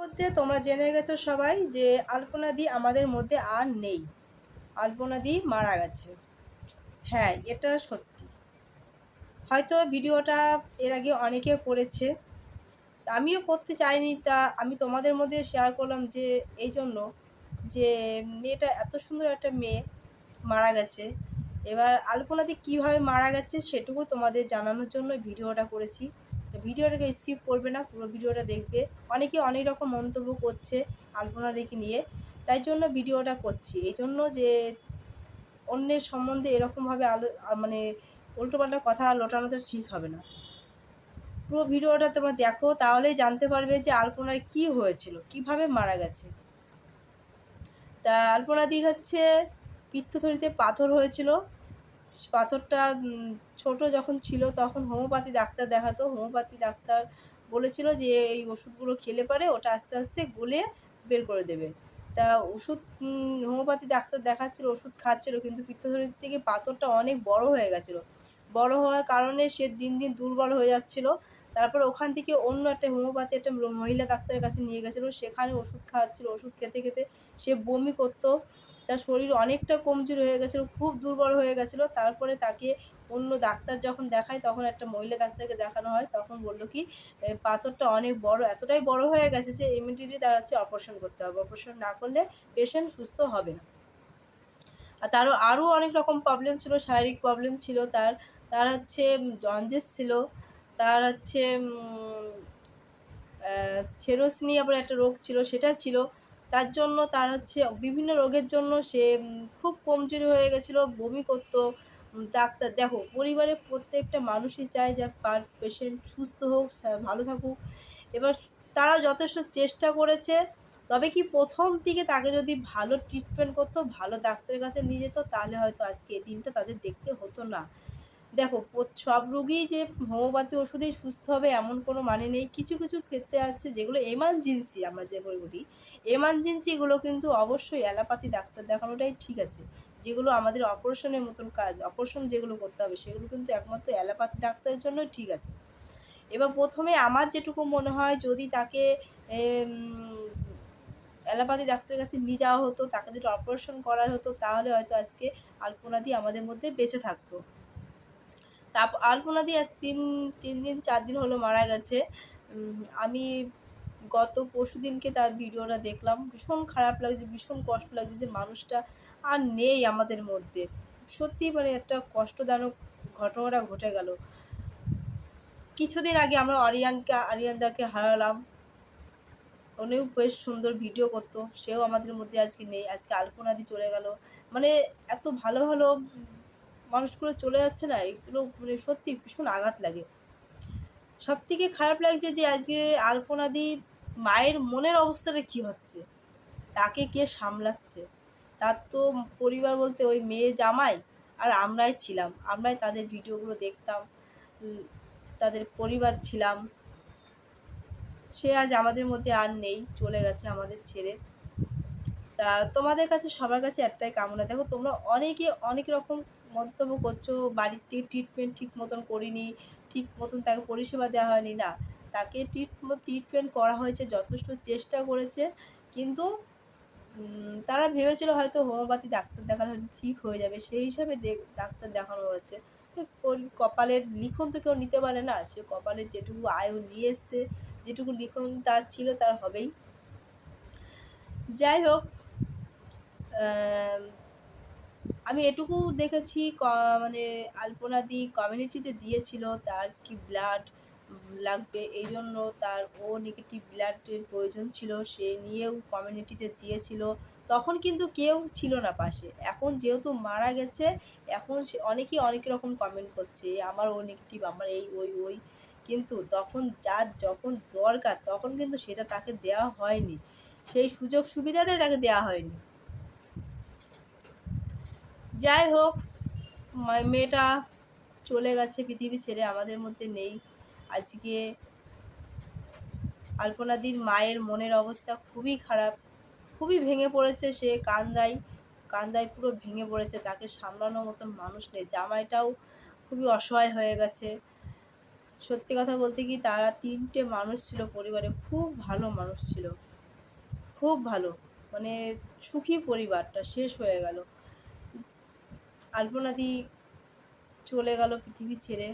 মধ্যে তোমরা জেনে গেছো সবাই যে আলপনা দি আমাদের মধ্যে আর নেই। আলপনা দি মারা গেছে। হ্যাঁ এটা সত্যি। হয়তো ভিডিওটা এর আগে অনেকে করেছে। আমিও করতে চাইনি তা, আমি তোমাদের মধ্যে শেয়ার করলাম যে, এই জন্য যে মেয়েটা এত সুন্দর একটা মেয়ে মারা গেছে। এবার আলপনাদি কীভাবে মারা গেছে সেটুকু তোমাদের জানানোর জন্য ভিডিওটা করেছি। ভিডিওটাকে স্কিপ করবে না, পুরো ভিডিওটা দেখবে। অনেকে অনেক রকম মন্তব্য করছে আলপনা দেখি নিয়ে। তাই জন্য ভিডিওটা করছি। এই জন্য যে অন্যের সম্বন্ধে এরকমভাবে আলো মানে উল্টোপাল্টা কথা লোটানো তো ঠিক হবে না। পুরো ভিডিওটা তোমরা দেখো, তাহলেই জানতে পারবে যে আলপনার কি হয়েছিল, কীভাবে মারা গেছে। তা আলপনাদির হচ্ছে পিত্তথলিতে পাথর হয়েছিল। পাথরটা ছোট যখন ছিল তখন হোমিওপ্যাথি ডাক্তার দেখাতো। হোমিওপ্যাথি ডাক্তার বলেছিল যে, এই ওষুধগুলো খেলে পারে ওটা আস্তে আস্তে গলে বের করে দেবে। তা ওষুধ হোমিওপ্যাথি ডাক্তার দেখাচ্ছিল, ওষুধ খাচ্ছিল, কিন্তু পিত্তথলির থেকে পাথরটা অনেক বড় হয়ে গেছিল। বড় হওয়ার কারণে সে দিন দিন দুর্বল হয়ে যাচ্ছিল। তারপর ওখান থেকে অন্য একটা হোমিওপ্যাথি একটা মহিলা ডাক্তারের কাছে নিয়ে গেছিল। সেখানে ওষুধ খাওয়াচ্ছিল ওষুধ খেতে খেতে সে বমি করতো। তার শরীর অনেকটা কমজোরি হয়ে গেছিল, খুব দুর্বল হয়ে গেছিল। তারপরে তাকে অন্য ডাক্তার যখন দেখায়, তখন একটা মহিলা ডাক্তারকে দেখানো হয়। তখন বলল কি পাথরটা অনেক বড়, এতটাই বড় হয়ে গেছে যে ইমিডিয়েটলি তার হচ্ছে অপারেশন করতে হবে। অপারেশন না করলে পেশেন্ট সুস্থ হবে না। আর তারও আরও অনেক রকম প্রবলেম ছিল, শারীরিক প্রবলেম ছিল। তার তার হচ্ছে জন্ডিস ছিল। তার হচ্ছে থেরোসিনি আবার একটা রোগ ছিল, সেটা ছিল। তার জন্য তার হচ্ছে বিভিন্ন রোগের জন্য সে খুব কমজোরি হয়ে গেছিল, বমি করতো। ডাক্তার, দেখো, পরিবারের প্রত্যেকটা মানুষই চায় যে পার পেশেন্ট সুস্থ হোক ভালো থাকুক। এবার তারা যথেষ্ট চেষ্টা করেছে। তবে কি প্রথম থেকে তাকে যদি ভালো ট্রিটমেন্ট করতো, ভালো ডাক্তারের কাছে নিয়ে যেত, তাহলে হয়তো আজকে এই দিনটা তাদের দেখতে হতো না। দেখো সব রোগী যে হোমিওপ্যাথি ওষুধেই সুস্থ হবে এমন কোনো মানে নেই। কিছু কিছু ক্ষেত্রে আছে যেগুলো এমার্জেন্সি আমরা যে বলি এমার্জেন্সিগুলো কিন্তু অবশ্যই অ্যালোপ্যাথি, ডাক্তার দেখানোটাই ঠিক আছে। যেগুলো আমাদের অপারেশনের মতন কাজ, অপারেশন যেগুলো করতে হবে সেগুলো কিন্তু একমাত্র অ্যালোপ্যাথি ডাক্তারের জন্য ঠিক আছে। এবার প্রথমে আমার যেটুকু মনে হয়, যদি তাকে অ্যালোপ্যাথি ডাক্তারের কাছে নিয়ে যাওয়া হতো, তাকে যদি অপারেশন করা হতো, তাহলে হয়তো আজকে আলপনাদি আমাদের মধ্যে বেঁচে থাকতো। তারপর আলপনা দিয়ে আজ তিন তিন দিন, চার দিন হলো মারা গেছে। আমি গত পরশু দিনকে তার ভিডিওটা দেখলাম। ভীষণ খারাপ লাগছে, ভীষণ কষ্ট লাগছে যে মানুষটা আর নেই আমাদের মধ্যে। সত্যি মানে একটা কষ্টদায়ক ঘটনাটা ঘটে গেল। কিছুদিন আগে আমরা আরিয়ানকে, আরিয়ানদাকে হারালাম। উনিও বেশ সুন্দর ভিডিও করতো। সেও আমাদের মধ্যে আজকে নেই, আজকে আলপনাদি চলে গেল। মানে এত ভালো ভালো মানুষগুলো চলে যাচ্ছে না, এগুলো মানে সত্যি ভীষণ আঘাত লাগে। সব থেকে খারাপ লাগছে যে আজকে আলপনাদির মায়ের মনের অবস্থাটা কি হচ্ছে? তাকে কে সামলাচ্ছে? তার তো পরিবার বলতে ওই মেয়ে জামাই আর আমরাই ছিলাম। আমরাই তাদের ভিডিওগুলো দেখতাম তাদের পরিবার ছিলাম। সে আজ আমাদের মধ্যে আর নেই, চলে গেছে আমাদের ছেড়ে। তা তোমাদের কাছে, সবার কাছে একটাই কামনা। দেখো তোমরা অনেকে অনেক রকম মন্তব্য করছ বাড়ির থেকে ট্রিটমেন্ট ঠিক মতন করিনি, ঠিক মতন তাকে পরিষেবা দেওয়া হয়নি, না। তাকে ট্রিট ট্রিটমেন্ট করা হয়েছে, যথেষ্ট চেষ্টা করেছে, কিন্তু তারা ভেবেছিল হয়তো হোমিওপ্যাথি ডাক্তার দেখালে ঠিক হয়ে যাবে, সেই হিসাবে ডাক্তার দেখানো হয়েছে। কপালের লিখন তো কেউ নিতে পারে না, সে কপালের যেটুকু আয়ু নিয়ে এসছে, যেটুকু লিখন তার ছিল তার হবেই। যাই হোক আমি এটুকু দেখেছি মানে আলপনাদি কমিউনিটিতে দিয়েছিল, তার কি ব্লাড লাগবে এই জন্য তার ও নেগেটিভ ব্লাডের প্রয়োজন ছিল, সে নিয়েও কমিউনিটিতে দিয়েছিল। তখন কিন্তু কেউ ছিল না পাশে। এখন যেহেতু মারা গেছে, এখন অনেকেই অনেক রকম কমেন্ট করছে আমার ও নেগেটিভ আমার এই, ওই ওই। কিন্তু তখন যার যখন দরকার, তখন কিন্তু সেটা তাকে দেওয়া হয়নি। সেই সুযোগ সুবিধাটাই তাকে দেওয়া হয়নি। যাই হোক মেয়েটা চলে গেছে, পৃথিবী ছেড়ে আমাদের মধ্যে নেই। আজকে আলপনাদির মায়ের মনের অবস্থা খুবই খারাপ। খুবই ভেঙে পড়েছে সে কান্দাই কান্দায় পুরো ভেঙে পড়েছে। তাকে সামলানোর মতন মানুষ নেই। জামাইটাও খুবই অসহায় হয়ে গেছে। সত্যি কথা বলতে কি, তারা তিনটে মানুষ ছিল, পরিবারে খুব ভালো মানুষ ছিল। খুব ভালো। মানে সুখী পরিবারটা শেষ হয়ে গেল। আলপনাদি চলে গেল পৃথিবী ছেড়ে।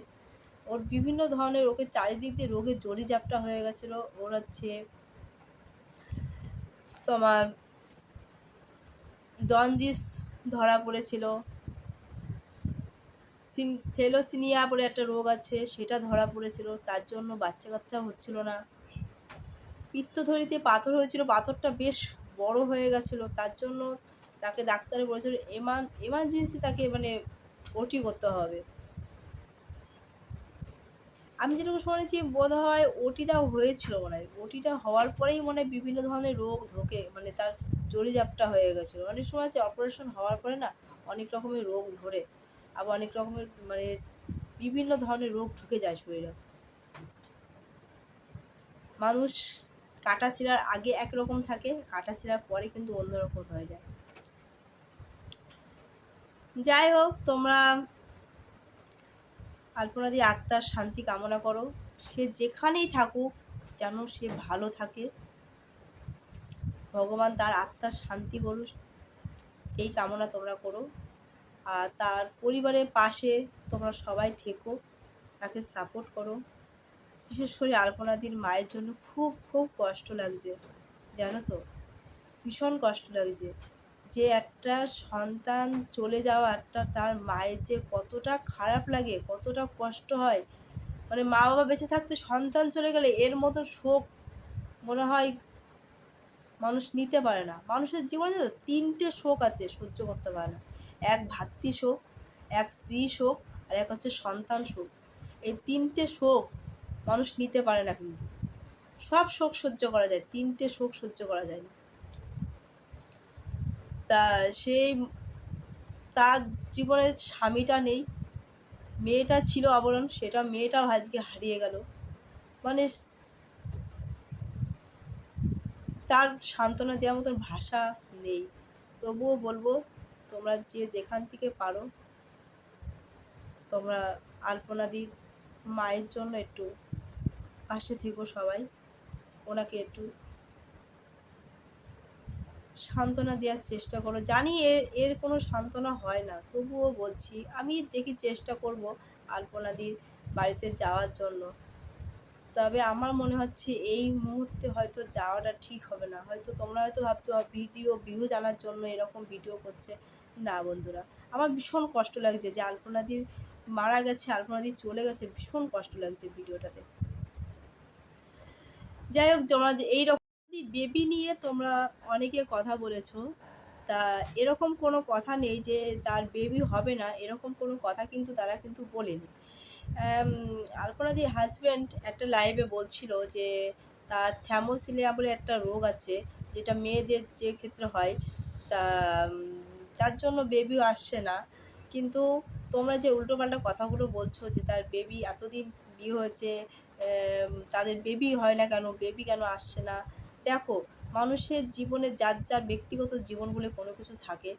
ওর বিভিন্ন ধরনের ওকে চারিদিক দিয়ে রোগে জড়িজাপটা হয়ে গেছিল। ওর হচ্ছে তোমার দঞ্জিস ধরা পড়েছিল। সিন থেলোসিনিয়া বলে একটা রোগ আছে, সেটা ধরা পড়েছিল। তার জন্য বাচ্চা কাচ্চা হচ্ছিল না। পিত্তথলিতে পাথর হয়েছিল। পাথরটা বেশ বড় হয়ে গেছিল। তার জন্য তাকে ডাক্তারে বলেছিল এমান এমার্জেন্সি তাকে মানে ওটি করতে হবে। আমি যেটুকু শুনেছি বোধ হয় ওটিটা হয়েছিল মনে হয়। ওটিটা হওয়ার পরেই মনে হয় বিভিন্ন ধরনের রোগ ধোকে মানে তার জড়িজাপটা হয়ে গেছিল। অনেক সময় আছে অপারেশন হওয়ার পরে না অনেক রকমের রোগ ধরে, আবার অনেক রকমের মানে বিভিন্ন ধরনের রোগ ঢুকে যায় শরীরে। মানুষ কাটা শিরার আগে একরকম থাকে, কাটা শিরার পরে কিন্তু অন্যরকম হয়ে যায়। যাই হোক তোমরা আলপনাদি আত্মার শান্তি কামনা করো। সে যেখানেই থাকুক, যেন সে ভালো থাকে। ভগবান তার আত্মার শান্তি করুক, এই কামনা তোমরা করো। আর তার পরিবারের পাশে তোমরা সবাই থেকো, তাকে সাপোর্ট করো। বিশেষ করে আলপনাদির মায়ের জন্য খুব খুব কষ্ট লাগছে, জানো তো? ভীষণ কষ্ট লাগছে। যে একটা সন্তান চলে যাওয়া একটা তার মায়ের যে কতটা খারাপ লাগে, কতটা কষ্ট হয় মানে মা বাবা বেঁচে থাকতে সন্তান চলে গেলে এর মতো শোক মনে হয় মানুষ নিতে পারে না। মানুষের জীবনে তিনটে শোক আছে, সহ্য করতে পারে না। এক ভাতৃ শোক, এক স্ত্রী শোক, আর এক হচ্ছে সন্তান শোক। এই তিনটে শোক মানুষ নিতে পারে না কিন্তু। সব শোক সহ্য করা যায়, তিনটে শোক সহ্য করা যায় না। তা সেই তার জীবনের স্বামীটা নেই, মেয়েটা ছিল আবরণ, সেটা মেয়েটাও আজকে হারিয়ে গেল। মানে তার সান্ত্বনা দেওয়ার মতন ভাষা নেই। তবুও বলব, তোমরা যে যেখান থেকে পারো, তোমরা আলপনাদির মায়ের জন্য একটু পাশে থেকো সবাই, ওনাকে একটু সান্ত্বনা দেওয়ার চেষ্টা করো। জানি এর এর কোনো সান্ত্বনা হয় না, তবুও বলছি, আমি দেখি চেষ্টা করব আলপনাদির বাড়িতে যাওয়ার জন্য। তবে আমার মনে হচ্ছে এই মুহূর্তে হয়তো যাওয়াটা ঠিক হবে না। হয়তো তোমরা হয়তো ভাবতো ভিডিও, ভিউ জানার জন্য এরকম ভিডিও করছে। না বন্ধুরা, আমার ভীষণ কষ্ট লাগছে যে আলপনাদির মারা গেছে, আলপনাদি চলে গেছে, ভীষণ কষ্ট লাগছে ভিডিওটাতে। যাই হোক তোমরা যে এইরকম বেবি নিয়ে তোমরা অনেকে কথা বলেছ, তা এরকম কোনো কথা নেই যে তার বেবি হবে না, এরকম কোনো কথা কিন্তু তারা কিন্তু বলেনি। আলপনাদি হাজব্যান্ড একটা লাইভে বলছিল যে, তার থ্যামোসিলিয়া বলে একটা রোগ আছে, যেটা মেয়েদের যে ক্ষেত্রে হয়, তা তার জন্য বেবিও আসছে না। কিন্তু তোমরা যে উল্টোপাল্টা কথাগুলো বলছো যে, তার বেবি এতদিন বিয়ে হয়েছে তাদের বেবি হয় না কেন বেবি কেন আসছে না দেখো, মানুষের জীবনে যার যার ব্যক্তিগত জীবন বলে কোনো কিছু থাকে,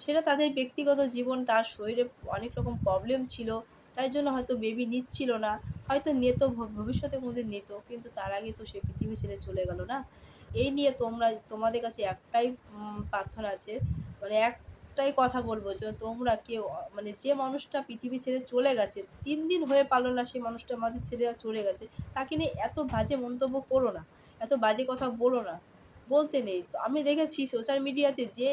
সেটা তাদের ব্যক্তিগত জীবন, তার শরীরে অনেক রকম প্রবলেম ছিল, তাই জন্য হয়তো বেবি নিচ্ছিল না, হয়তো নিত ভবিষ্যতে কোনোদিন নিত, কিন্তু তার আগে তো সে পৃথিবী ছেড়ে চলে গেল না? এই নিয়ে তোমরা, তোমাদের কাছে একটাই প্রার্থনা আছে মানে একটাই কথা বলব যে তোমরা কেউ মানে যে মানুষটা পৃথিবী ছেড়ে চলে গেছে, তিন দিন হয়ে পারল না সেই মানুষটা আমাদের ছেড়ে চলে গেছে, তাকে নিয়ে এত বাজে মন্তব্য করো না। এত বাজে কথা বলো না। বলতে নেই। তো আমি দেখেছি সোশ্যাল মিডিয়াতে যে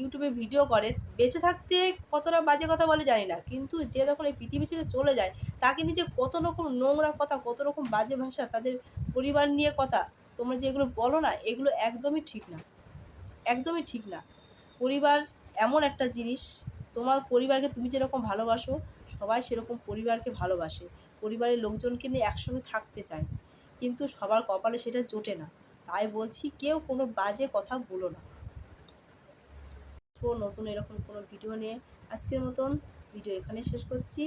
ইউটিউবে ভিডিও করে, বেঁচে থাকতে কতটা বাজে কথা বলে জানি না। কিন্তু যে যখন এই পৃথিবী ছেড়ে চলে যায়, তাকে নিজে কত রকম নোংরা কথা, কত রকম বাজে ভাষা, তাদের পরিবার নিয়ে কথা, তোমরা যেগুলো বলো না, এগুলো একদমই ঠিক না। একদমই ঠিক না। পরিবার এমন একটা জিনিস, তোমার পরিবারকে তুমি যেরকম ভালোবাসো, সবাই সেরকম পরিবারকে ভালোবাসে। পরিবারের লোকজনকে নিয়ে একসঙ্গে থাকতে চায়। কিন্তু সবার কপালে সেটা জোটে না। তাই বলছি, কেউ কোনো বাজে কথা বলো না। তো নতুন এরকম কোনো ভিডিও নিয়ে আজকের মতন ভিডিও এখানে শেষ করছি।